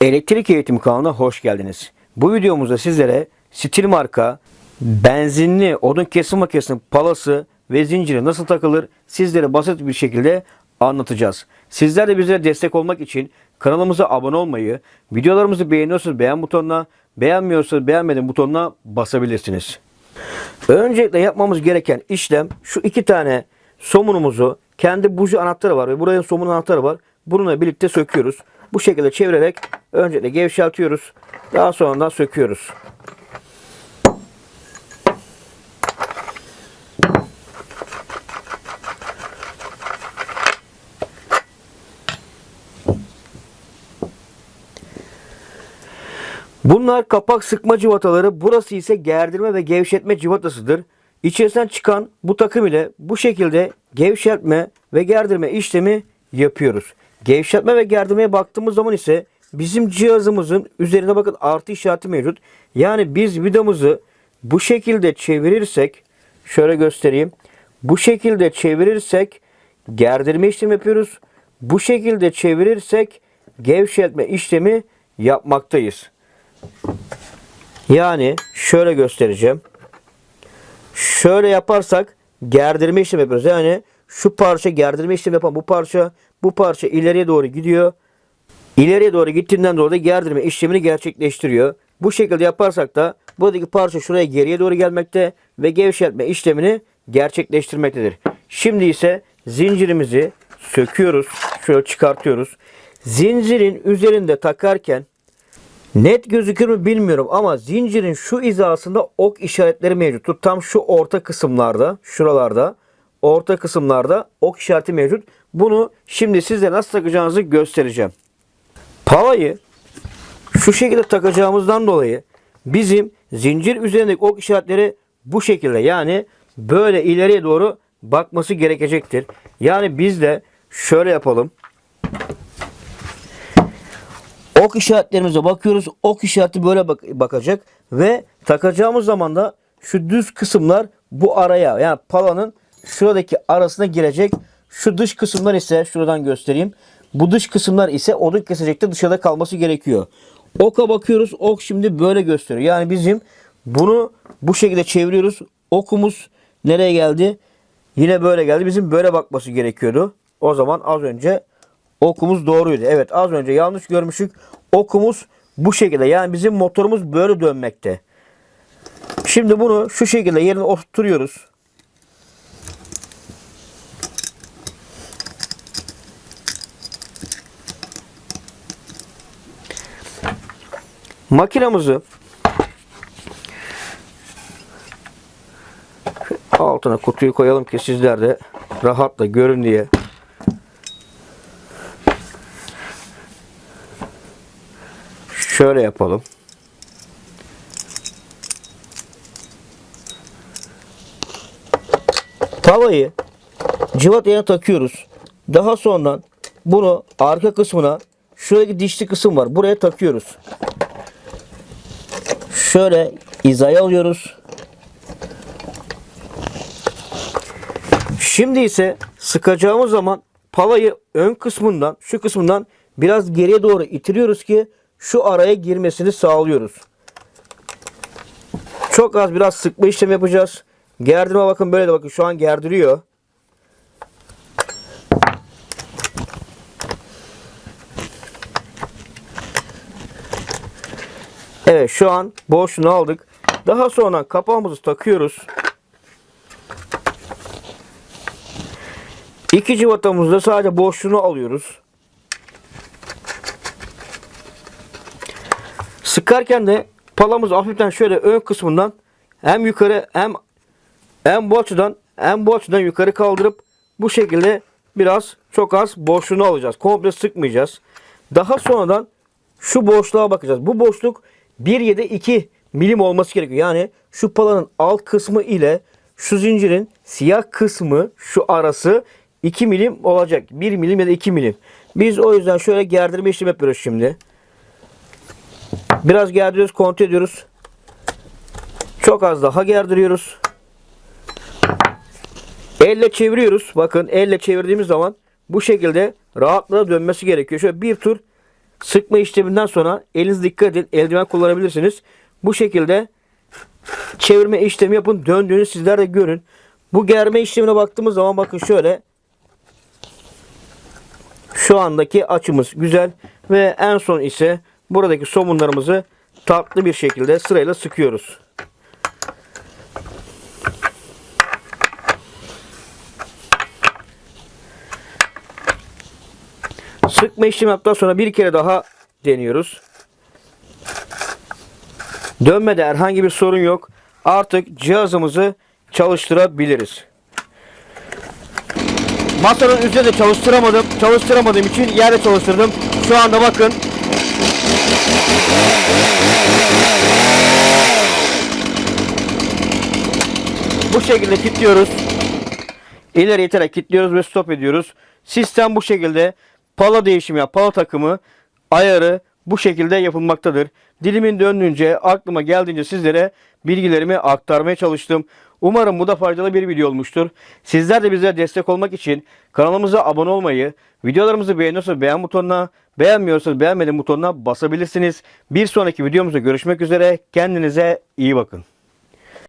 Elektrik Eğitim kanalına hoş geldiniz. Bu videomuzda sizlere stil marka benzinli odun kesim makinesinin palası ve zinciri nasıl takılır sizlere basit bir şekilde anlatacağız. Sizler de bize destek olmak için kanalımıza abone olmayı, videolarımızı beğeniyorsanız beğen butonuna, beğenmiyorsanız beğenmedim butonuna basabilirsiniz. Öncelikle yapmamız gereken işlem şu iki tane somunumuzu kendi buji anahtarı var ve buraya somun anahtarı var. Bununla birlikte söküyoruz. Bu şekilde çevirerek öncelikle gevşeltiyoruz. Daha sonra da söküyoruz. Bunlar kapak sıkma cıvataları. Burası ise gerdirme ve gevşetme cıvatasıdır. İçerisinden çıkan bu takım ile bu şekilde gevşetme ve gerdirme işlemi yapıyoruz. Gevşetme ve gerdirmeye baktığımız zaman ise bizim cihazımızın üzerine bakın artı işareti mevcut. Yani biz vidamızı bu şekilde çevirirsek şöyle göstereyim. Bu şekilde çevirirsek gerdirme işlemi yapıyoruz. Bu şekilde çevirirsek gevşetme işlemi yapmaktayız. Yani şöyle göstereceğim. Şöyle yaparsak gerdirme işlemi yapıyoruz. Yani şu parça gerdirme işlemi yapan bu parça bu parça ileriye doğru gidiyor. İleriye doğru gittiğinden dolayı da gerdirme işlemini gerçekleştiriyor. Bu şekilde yaparsak da buradaki parça şuraya geriye doğru gelmekte ve gevşetme işlemini gerçekleştirmektedir. Şimdi ise zincirimizi söküyoruz. Şöyle çıkartıyoruz. Zincirin üzerinde takarken Net gözükür mü bilmiyorum ama zincirin şu hizasında ok işaretleri mevcut. Tam şu orta kısımlarda, şuralarda, orta kısımlarda ok işareti mevcut. Bunu şimdi size nasıl takacağınızı göstereceğim. Palayı şu şekilde takacağımızdan dolayı bizim zincir üzerindeki ok işaretleri bu şekilde yani böyle ileriye doğru bakması gerekecektir. Yani biz de şöyle yapalım. Ok işaretlerimize bakıyoruz. Ok işareti böyle bak- bakacak ve takacağımız zaman da şu düz kısımlar bu araya yani palanın şuradaki arasına girecek. Şu dış kısımlar ise şuradan göstereyim. Bu dış kısımlar ise odun kesecekte dışarıda kalması gerekiyor. Oka bakıyoruz. Ok şimdi böyle gösteriyor. Yani bizim bunu bu şekilde çeviriyoruz. Okumuz nereye geldi? Yine böyle geldi. Bizim böyle bakması gerekiyordu. O zaman az önce okumuz doğruydu. Evet az önce yanlış görmüştük. Okumuz bu şekilde. Yani bizim motorumuz böyle dönmekte. Şimdi bunu şu şekilde yerine oturtuyoruz. Makinamızı altına kutuyu koyalım ki sizler de rahatla görün diye. Şöyle yapalım. Tavayı civataya takıyoruz. Daha sonra bunu arka kısmına şuradaki dişli kısım var. Buraya takıyoruz. Şöyle hizaya alıyoruz. Şimdi ise sıkacağımız zaman palayı ön kısmından şu kısmından biraz geriye doğru itiriyoruz ki şu araya girmesini sağlıyoruz. Çok az biraz sıkma işlemi yapacağız. Gerdirme bakın böyle de bakın şu an gerdiriyor. Evet şu an boşluğunu aldık. Daha sonra kapağımızı takıyoruz. İki civatamızda sadece boşluğunu alıyoruz. Sıkarken de palamızı hafiften şöyle ön kısmından hem yukarı hem hem bu açıdan hem bu açıdan yukarı kaldırıp bu şekilde biraz çok az boşluğunu alacağız. Komple sıkmayacağız. Daha sonradan şu boşluğa bakacağız. Bu boşluk 1.7 2 milim olması gerekiyor. Yani şu palanın alt kısmı ile şu zincirin siyah kısmı şu arası 2 milim olacak. 1 milim ya da 2 milim. Biz o yüzden şöyle gerdirme işlemi yapıyoruz şimdi. Biraz gerdiriyoruz, kontrol ediyoruz. Çok az daha gerdiriyoruz. Elle çeviriyoruz. Bakın elle çevirdiğimiz zaman bu şekilde rahatlığa dönmesi gerekiyor. Şöyle bir tur sıkma işleminden sonra eliniz dikkat edin. Eldiven kullanabilirsiniz. Bu şekilde çevirme işlemi yapın. Döndüğünü sizler de görün. Bu germe işlemine baktığımız zaman bakın şöyle şu andaki açımız güzel ve en son ise buradaki somunlarımızı tatlı bir şekilde sırayla sıkıyoruz. Sıkma işlemi yaptıktan sonra bir kere daha deniyoruz. Dönmede herhangi bir sorun yok. Artık cihazımızı çalıştırabiliriz. Masanın üzerinde çalıştıramadım. Çalıştıramadığım için yerde çalıştırdım. Şu anda bakın. Bu şekilde kilitliyoruz. İleri iterek kilitliyoruz ve stop ediyoruz. Sistem bu şekilde pala değişimi, pala takımı, ayarı bu şekilde yapılmaktadır. Dilimin döndüğünce, aklıma geldiğince sizlere bilgilerimi aktarmaya çalıştım. Umarım bu da faydalı bir video olmuştur. Sizler de bize destek olmak için kanalımıza abone olmayı, videolarımızı beğeniyorsanız beğen butonuna, beğenmiyorsanız beğenmedim butonuna basabilirsiniz. Bir sonraki videomuzda görüşmek üzere. Kendinize iyi bakın.